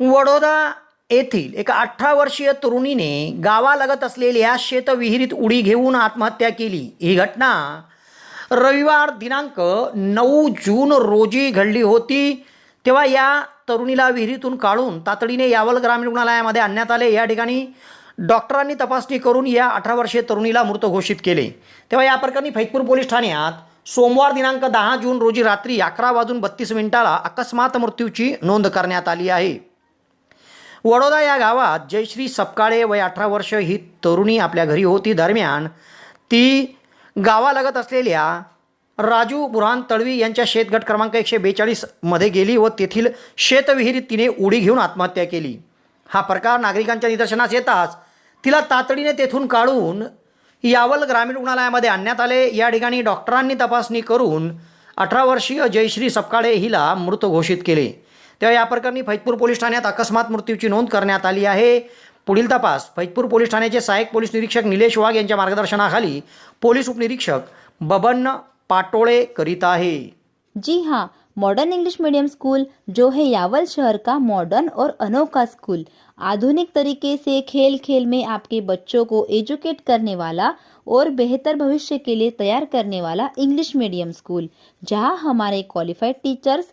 वडोदा येथील एका अठरा वर्षीय तरुणीने गावालगत असलेल्या शेतविहिरीत उडी घेऊन आत्महत्या केली. ही घटना रविवार दिनांक नऊ जून रोजी घडली होती. तेव्हा या तरुणीला विहिरीतून काढून तातडीने यावल ग्रामीण रुग्णालयामध्ये आणण्यात आले. या ठिकाणी डॉक्टरांनी तपासणी करून या अठरा वर्षीय तरुणीला मृत घोषित केले. तेव्हा या प्रकरणी फैजपूर पोलीस ठाण्यात सोमवार दिनांक दहा जून रोजी रात्री अकरा वाजून बत्तीस मिनिटाला अकस्मात मृत्यूची नोंद करण्यात आली आहे. वडोदा या गावात जयश्री सपकाळे वय अठरा वर्ष ही तरुणी आपल्या घरी होती. दरम्यान ती गावालगत असलेल्या राजू बुरहान तळवी यांच्या शेतगट क्रमांक एकशे बेचाळीसमध्ये गेली व तेथील शेतविहिरीत तिने उडी घेऊन आत्महत्या केली. हा प्रकार नागरिकांच्या निदर्शनास येताच तिला तातडीने तेथून काढून यावल ग्रामीण रुग्णालयामध्ये आणण्यात आले. या ठिकाणी डॉक्टरांनी तपासणी करून अठरा वर्षीय जयश्री सपकाळे हिला मृत घोषित केले. तेव्हा या प्रकरणी फैजपूर पोलीस ठाण्यात अकस्मात मृत्यूची नोंद करण्यात आली आहे. पुढील तपास फैजपूर पोलीस ठाण्याचे सहाय्यक पोलीस निरीक्षक निलेश वाघ यांच्या मार्गदर्शनाखाली पोलीस उपनिरीक्षक बबन पाटोळे करीत आहे. जी हाँ मॉडर्न इंग्लिश मीडियम स्कूल जो है यावल शहर का मॉडर्न और अनोखा स्कूल आधुनिक तरीके से खेल खेल में आपके बच्चों को एजुकेट करने वाला और बेहतर भविष्य के लिए तैयार करने वाला इंग्लिश मीडियम स्कूल जहां हमारे क्वालिफाइड टीचर्स